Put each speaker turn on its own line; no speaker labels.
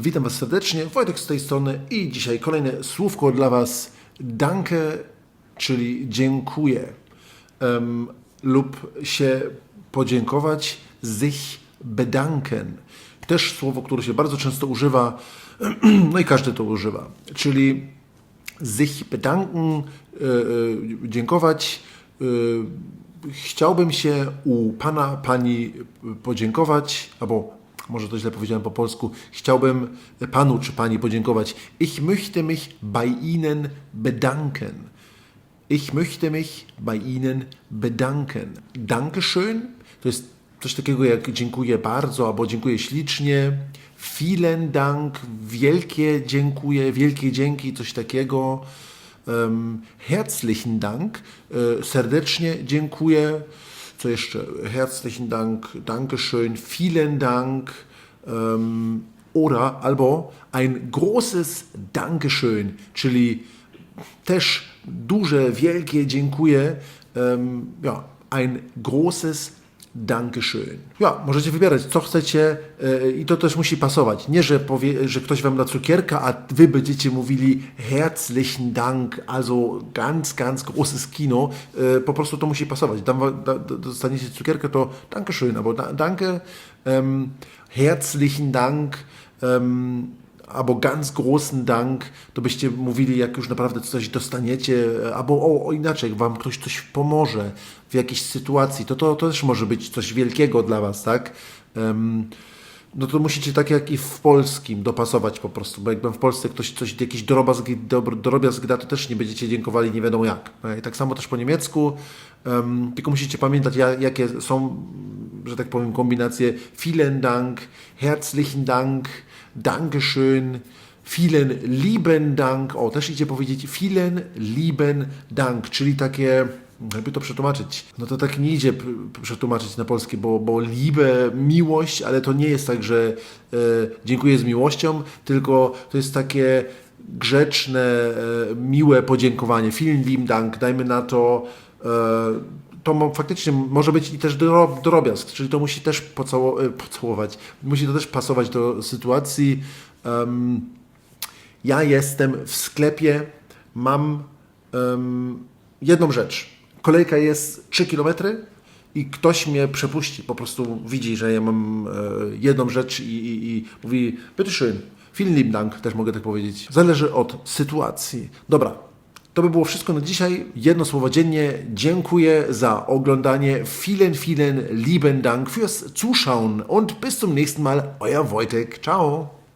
Witam Was serdecznie, Wojtek z tej strony i dzisiaj kolejne słówko dla Was. Danke, czyli dziękuję. Em, lub się podziękować, sich bedanken. Też słowo, które się bardzo często używa, no i każdy to używa. Czyli sich bedanken, e, e, dziękować. E, chciałbym się u Pana, Pani podziękować, albo może to źle powiedziałem po polsku, chciałbym Panu czy Pani podziękować. Ich möchte mich bei Ihnen bedanken. Ich möchte mich bei Ihnen bedanken. Dankeschön to jest coś takiego jak dziękuję bardzo albo dziękuję ślicznie. Vielen Dank, wielkie dziękuję, wielkie dzięki, coś takiego. Um, herzlichen Dank, e, serdecznie dziękuję. Jeszcze? Herzlichen Dank, Dankeschön, vielen Dank. Um, oder albo ein großes Dankeschön, czyli też duże, wielkie dziękuję. Um, ja, ein großes Dankeschön. Ja, możecie wybierać, co chcecie e, i to też musi pasować. Nie, że, powie, że ktoś wam da cukierka, a wy będziecie mówili herzlichen Dank, also ganz, ganz großes Kino. E, po prostu to musi pasować. Dam, da, dostaniecie cukierkę, to Dankeschön, albo da, danke, herzlichen Dank, albo ganz großen Dank, to byście mówili, jak już naprawdę coś dostaniecie, albo o, o inaczej, wam ktoś coś pomoże w jakiejś sytuacji, to, to, to też może być coś wielkiego dla was, tak? Em, no to musicie tak jak i w polskim dopasować po prostu, bo jakby w Polsce ktoś coś, jakiś drobiazg, drobiazg da, to też nie będziecie dziękowali nie wiadomo jak. I tak samo też po niemiecku, em, tylko musicie pamiętać, ja- jakie są, że tak powiem, kombinacje vielen Dank, herzlichen Dank, Dankeschön, vielen lieben Dank, o też idzie powiedzieć vielen lieben Dank, czyli takie, jakby to przetłumaczyć, no to tak nie idzie przetłumaczyć na polskie, bo, bo liebe, miłość, ale to nie jest tak, że e, dziękuję z miłością, tylko to jest takie grzeczne, e, miłe podziękowanie. Vielen lieben Dank, dajmy na to e, to faktycznie może być i też dro- drobiazg, czyli to musi też pocało- e, pocałować, musi to też pasować do sytuacji. Em, ja jestem w sklepie, mam em, jedną rzecz. Kolejka jest 3 km i ktoś mnie przepuści. Po prostu widzi, że ja mam e, jedną rzecz i, i, i mówi, bitteschön, vielen lieben Dank, też mogę tak powiedzieć. Zależy od sytuacji. Dobra, to by było wszystko na dzisiaj. Jedno słowo dziennie. Dziękuję za oglądanie. Vielen, vielen lieben Dank fürs Zuschauen und bis zum nächsten Mal. Euer Wojtek. Ciao.